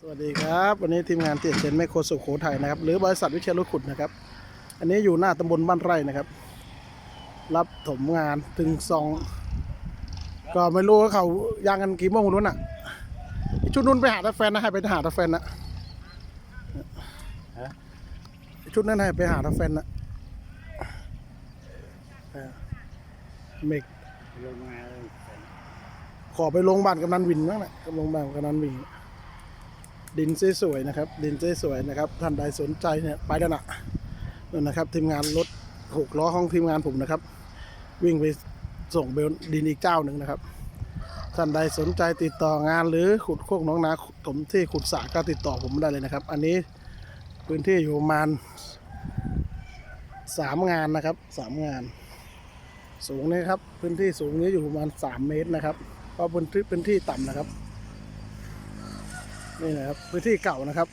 สวัสดีครับ วันนี้ทีมงานเตียเจนแมคโครสุโขทัยนะครับ หรือบริษัทวิเชียรรถขุดนะครับ อันนี้อยู่หน้าตำบลบ้านไร่นะครับ รับถมงานถึงซองก็ไม่รู้ว่าเขายางกันกี่โมงนู้นอะไอ้ชุดนู้นไปหาตาแฟนนะให้ไปหาตาแฟนนะไอ้ชุดนั้นให้ไปหาตาแฟนนะเออเมกลงมาเลยขอไปโรงพยาบาลกำนันวินบ้างนะโรงพยาบาลกำนันวิน ดินสวยๆนะครับ ดินสวยๆนะครับ ท่านใดสนใจเนี่ยไปแล้วนะนั่นนะครับทีมงานรถหกล้อห้องทีมงานผมนะครับ วิ่งไปส่งเบลดินอีกเจ้าหนึ่งนะครับ ท่านใดสนใจติดต่องานหรือขุดโคกหน้องนาผมที่ขุดสระก็ติดต่อผมได้เลยนะครับ อันนี้พื้นที่อยู่ประมาณสามงานนะครับสามงาน สูงนี่ครับ พื้นที่สูงนี้อยู่ประมาณสามเมตรนะครับเพราะพื้นที่พื้นที่ต่ำนะครับ นี่นะครับพื้นที่เก่านะครับ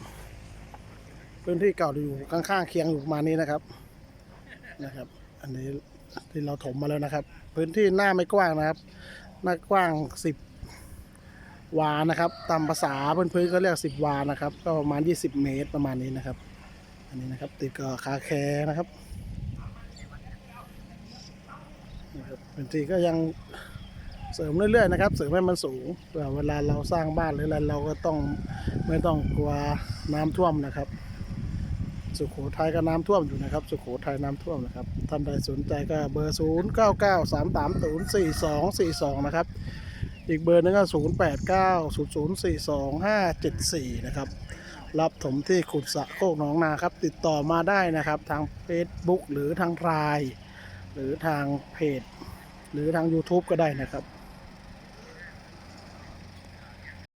พื้นที่เก่าอยู่ข้างๆเคียงอยู่ประมาณนี้นะครับนะครับ อันนี้ที่เราถมมาแล้วนะครับ พื้นที่หน้าไม่กว้างนะครับ หน้ากว้างสิบวานะครับตามภาษาเพื้นๆก็เรียกสิบวานะครับ ก็ประมาณยี่สิบเมตรประมาณนี้นะครับ อันนี้นะครับติดกับคาแคร์นะครับนะครับพื้นที่ก็ยัง เสริมเรื่อยๆนะครับ เสริมให้มันสูงเพื่อเวลาเราสร้างบ้านหรืออะไรเราก็ต้องไม่ต้องกลัวน้ำท่วมนะครับ สุโขทัยก็น้ำท่วมอยู่นะครับ สุโขทัยน้ำท่วมนะครับท่านใดสนใจก็เบอร์ 0 9 9 3 3 0 4 2 4 2 นะครับ อีกเบอร์หนึงก็0 8 9 0 0 4 2 5 7 4 นะครับรับถมที่ขุดสะโคกหนองนาครับ ติดต่อมาได้นะครับ ทาง Facebook หรือทางไลน์หรือทางเพจ หรือทาง YouTube ก็ได้นะครับ